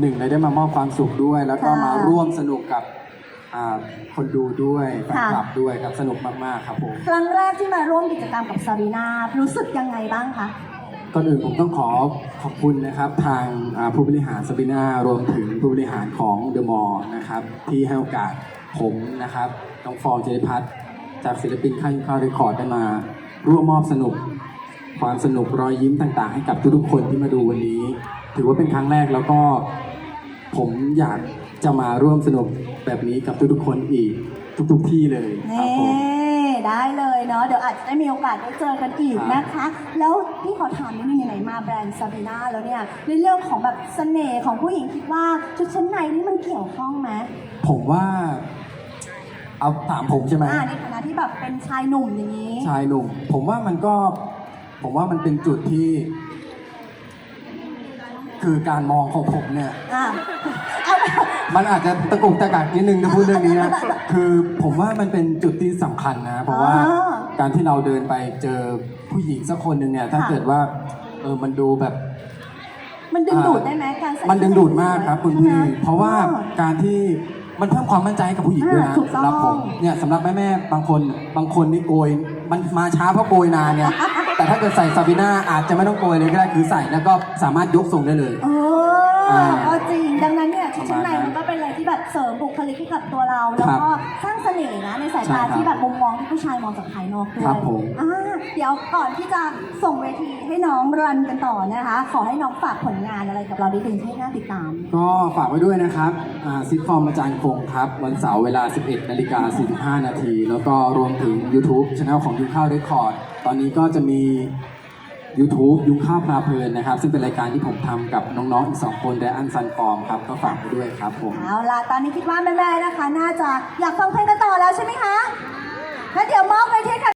หนึ่งเลยได้มามอบความสุขด้วย แล้วก็ค่ะมาร่วมสนุกกับอ่าคนดูด้วยแฟนค่ะ คลับด้วยครับสนุกมากๆครับผมครั้งแรกที่มาร่วมกิจกรรมกับซารีนารู้สึกยังไงบ้างคะ ก่อนอื่นผมต้องขอขอบคุณนะครับ ทางอ่าผู้บริหารสปินารวมถึงผู้บริหารของเดอะมอลนะครับ ที่ให้โอกาสผมนะครับน้องฟองเจริพัฒน์จากศิลปินค่ายข้าวเรคคอร์ดได้มาร่วมมอบสนุก ความสนุกรอยยิ้มต่างๆ ให้กับทุกๆคนที่มาดูวันนี้ ถือว่าเป็นครั้งแรกแล้วก็ผมอยากจะมาร่วมสนุกแบบนี้กับทุกๆคนอีกทุกๆที่เลยครับเน่ผมได้เลยเนาะเดี๋ยวอาจจะได้มีโอกาสได้เจอกันอีกครับนะคะ แล้วพี่ขอถามนิดนึงไหนๆมาแบรนด์ซาบีนาแล้วเนี่ยในเรื่องของแบบเสน่ห์ของผู้หญิงคิดว่าชุดชั้นในนี่มันเกี่ยวข้องไหมผมว่า เอาถามผมใช่ไหมอ่าในฐานะที่แบบเป็นชายหนุ่มอย่างนี้ ชายหนุ่ม ผมว่ามันก็ ผมว่ามันเป็นจุดที่ คือการมองของผมเนี่ย อ่าเอาไปมันอาจจะตะกุกตะกักนิดนึงนะพูดเรื่องนี้นะ คือผมว่ามันเป็นจุดที่สำคัญนะ เพราะว่าอ๋อการที่เราเดินไปเจอผู้หญิงสักคนหนึ่งเนี่ย ถ้าค่ะเกิดว่า เออมันดูแบบ มันดึงดูดได้ไหมการใส่มันดึงดูดมากครับคุณพี่ ใช่ไหม เพราะว่าอ๋อการที่มันเพิ่มความมั่นใจให้กับผู้หญิงด้วยนะอ่าถูกต้อง สำหรับผมเนี่ยสำหรับแม่แม่ๆบางคนบางคนนี่โกย มันมาช้าเพราะโกยนานเนี่ย แต่ถ้าเกิดใส่ซาบิน่าอาจจะไม่ต้องโกยเลยก็ได้คือใส่แล้วก็สามารถยกทรงได้เลย เออ อ่าก็จริง ดังนั้นเนี่ยชุดชั้นในประมาณนั้นมันก็เป็นอะไรที่แบบเสริมบุคลิกให้กับตัวเรา แล้วครับก็สร้างเสน่ห์นะในสายใช่ตาครับที่แบบมุมมองที่ผู้ชายมองจากภายนอกด้วยครับผม อ่าเดี๋ยวก่อนที่จะส่งเวทีให้น้องรันกันต่อนะคะ ขอให้น้องฝากผลงานอะไรกับเราได้ถึงให้น่าติดตาม ก็ฝากไว้ด้วยนะครับอ่าซิทคอมอาจารย์คงครับ วันเสาร์เวลา 11นาฬิกา45 นาที แล้วก็รวมถึง YouTube Channel ของยุงข้าวเรคคอร์ด ตอนนี้ก็จะมี YouTube ยุคข้าวลาเพลินนะครับ ซึ่งเป็นรายการที่ผมทำกับน้องๆอีกสองคนแดอันซันฟอมครับ ก็ฝากไปด้วยครับผม เอาล่ะ ตอนนี้คิดว่าแม่ๆนะคะ น่าจะอยากฟังเพลงกันต่อแล้วใช่ไหมคะ แล้วเดี๋ยวมอบไปที่ค่ะ